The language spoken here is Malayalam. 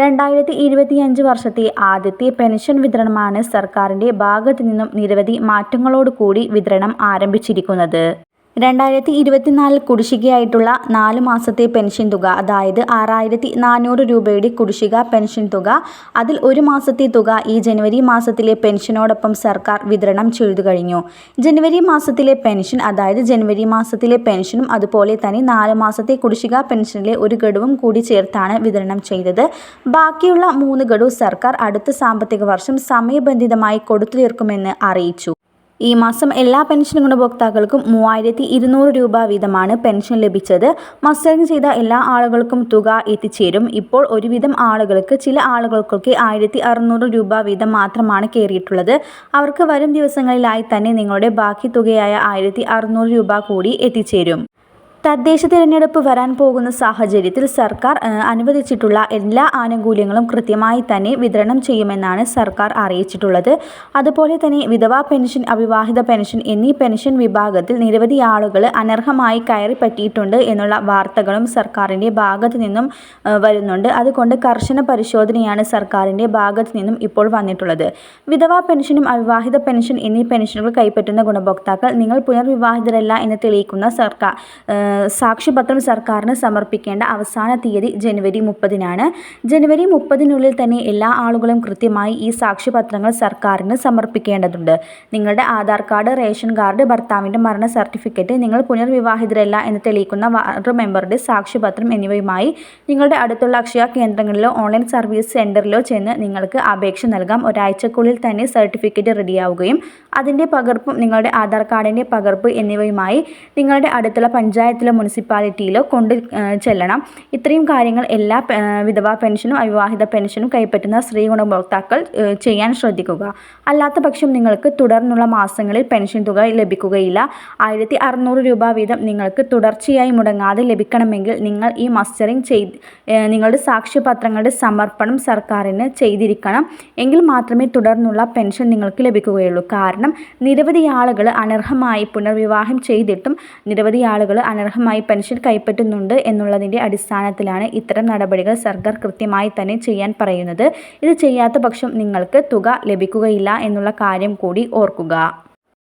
രണ്ടായിരത്തി ഇരുപത്തിയഞ്ച് വർഷത്തെ ആദ്യത്തെ പെൻഷൻ വിതരണമാണ് സർക്കാരിന്റെ ഭാഗത്തു നിന്നും നിരവധി മാറ്റങ്ങളോടുകൂടി വിതരണം ആരംഭിച്ചിരിക്കുന്നത്. രണ്ടായിരത്തി ഇരുപത്തിനാലിൽ കുടിശ്ശികയായിട്ടുള്ള നാല് മാസത്തെ പെൻഷൻ തുക അതായത് ആറായിരത്തി നാനൂറ് രൂപയുടെ കുടിശ്ശിക പെൻഷൻ തുക അതിൽ ഒരു മാസത്തെ തുക ഈ ജനുവരി മാസത്തിലെ പെൻഷനോടൊപ്പം സർക്കാർ വിതരണം ചെയ്തു കഴിഞ്ഞു. ജനുവരി മാസത്തിലെ പെൻഷൻ അതായത് ജനുവരി മാസത്തിലെ പെൻഷനും അതുപോലെ തന്നെ നാല് മാസത്തെ കുടിശ്ശിക പെൻഷനിലെ ഒരു ഗഡുവും കൂടി ചേർത്താണ് വിതരണം ചെയ്തത്. ബാക്കിയുള്ള മൂന്ന് ഗഡു സർക്കാർ അടുത്ത സാമ്പത്തിക വർഷം സമയബന്ധിതമായി കൊടുത്തു തീർക്കുമെന്ന് അറിയിച്ചു. ഈ മാസം എല്ലാ പെൻഷൻ ഗുണഭോക്താക്കൾക്കും മൂവായിരത്തി ഇരുന്നൂറ് രൂപ വീതമാണ് പെൻഷൻ ലഭിച്ചത്. മസ്റ്ററിങ് ചെയ്ത എല്ലാ ആളുകൾക്കും തുക എത്തിച്ചേരും. ഇപ്പോൾ ഒരുവിധം ആളുകൾക്ക് ചില ആളുകൾക്കൊക്കെ ആയിരത്തി അറുന്നൂറ് രൂപ വീതം മാത്രമാണ് കയറിയിട്ടുള്ളത്. അവർക്ക് വരും ദിവസങ്ങളിലായി തന്നെ നിങ്ങളുടെ ബാക്കി തുകയായ ആയിരത്തി അറുന്നൂറ് രൂപ കൂടി എത്തിച്ചേരും. തദ്ദേശ തിരഞ്ഞെടുപ്പ് വരാൻ പോകുന്ന സാഹചര്യത്തിൽ സർക്കാർ അനുവദിച്ചിട്ടുള്ള എല്ലാ ആനുകൂല്യങ്ങളും കൃത്യമായി തന്നെ വിതരണം ചെയ്യുമെന്നാണ് സർക്കാർ അറിയിച്ചിട്ടുള്ളത്. അതുപോലെ തന്നെ വിധവാ പെൻഷൻ, അവിവാഹിത പെൻഷൻ എന്നീ പെൻഷൻ വിഭാഗത്തിൽ നിരവധി ആളുകൾ അനർഹമായി കയറിപ്പറ്റിയിട്ടുണ്ട് എന്നുള്ള വാർത്തകളും സർക്കാരിന്റെ ഭാഗത്തു നിന്നും വരുന്നുണ്ട്. അതുകൊണ്ട് കർശന പരിശോധനയാണ് സർക്കാരിന്റെ ഭാഗത്തു നിന്നും ഇപ്പോൾ വന്നിട്ടുള്ളത്. വിധവാ പെൻഷനും അവിവാഹിത പെൻഷൻ എന്നീ പെൻഷനുകൾ കൈപ്പറ്റുന്ന ഗുണഭോക്താക്കൾ നിങ്ങൾ പുനർവിവാഹിതരല്ല എന്ന് തെളിയിക്കുന്ന സർക്കാർ സാക്ഷ്യപത്രം സർക്കാരിന് സമർപ്പിക്കേണ്ട അവസാന തീയതി ജനുവരി മുപ്പതിനാണ്. ജനുവരി മുപ്പതിനുള്ളിൽ തന്നെ എല്ലാ ആളുകളും കൃത്യമായി ഈ സാക്ഷ്യപത്രങ്ങൾ സർക്കാരിന് സമർപ്പിക്കേണ്ടതുണ്ട്. നിങ്ങളുടെ ആധാർ കാർഡ്, റേഷൻ കാർഡ്, ഭർത്താവിന്റെ മരണ സർട്ടിഫിക്കറ്റ്, നിങ്ങൾ പുനർവിവാഹിതരല്ല എന്ന് തെളിയിക്കുന്ന വാർഡ് മെമ്പറുടെ സാക്ഷ്യപത്രം എന്നിവയുമായി നിങ്ങളുടെ അടുത്തുള്ള അക്ഷയ കേന്ദ്രങ്ങളിലോ ഓൺലൈൻ സർവീസ് സെന്ററിലോ ചെന്ന് നിങ്ങൾക്ക് അപേക്ഷ നൽകാം. ഒരാഴ്ചക്കുള്ളിൽ തന്നെ സർട്ടിഫിക്കറ്റ് റെഡിയാവുകയും അതിന്റെ പകർപ്പും നിങ്ങളുടെ ആധാർ കാർഡിന്റെ പകർപ്പ് എന്നിവയുമായി നിങ്ങളുടെ അടുത്തുള്ള പഞ്ചായത്തിലോ മുനിസിപ്പാലിറ്റിയിലോ കൊണ്ട് ചെല്ലണം. ഇത്രയും കാര്യങ്ങൾ എല്ലാ വിധവാ പെൻഷനും അവിവാഹിത പെൻഷനും കൈപ്പറ്റുന്ന സ്ത്രീ ഗുണഭോക്താക്കൾ ചെയ്യാൻ ശ്രദ്ധിക്കുക. അല്ലാത്ത പക്ഷം നിങ്ങൾക്ക് തുടർന്നുള്ള മാസങ്ങളിൽ പെൻഷൻ തുക ലഭിക്കുകയില്ല. ആയിരത്തി അറുന്നൂറ് രൂപ വീതം നിങ്ങൾക്ക് തുടർച്ചയായി മുടങ്ങാതെ ലഭിക്കണമെങ്കിൽ നിങ്ങൾ ഈ മസ്റ്ററിങ് ചെയ്ത് നിങ്ങളുടെ സാക്ഷ്യപത്രങ്ങളുടെ സമർപ്പണം സർക്കാരിന് ചെയ്തിരിക്കണം. എങ്കിൽ മാത്രമേ തുടർന്നുള്ള പെൻഷൻ നിങ്ങൾക്ക് ലഭിക്കുകയുള്ളൂ. കാരണം നിരവധി ആളുകൾ അനർഹമായി പുനർവിവാഹം ചെയ്തിട്ടും നിരവധി ആളുകൾ അനർഹമായി പെൻഷൻ കൈപ്പറ്റുന്നുണ്ട് എന്നുള്ളതിന്റെ അടിസ്ഥാനത്തിലാണ് ഇത്തരം നടപടികൾ സർക്കാർ കൃത്യമായി തന്നെ ചെയ്യാൻ പറയുന്നത്. ഇത് ചെയ്യാത്ത പക്ഷം നിങ്ങൾക്ക് തുക ലഭിക്കുകയില്ല എന്നുള്ള കാര്യം കൂടി ഓർക്കുക.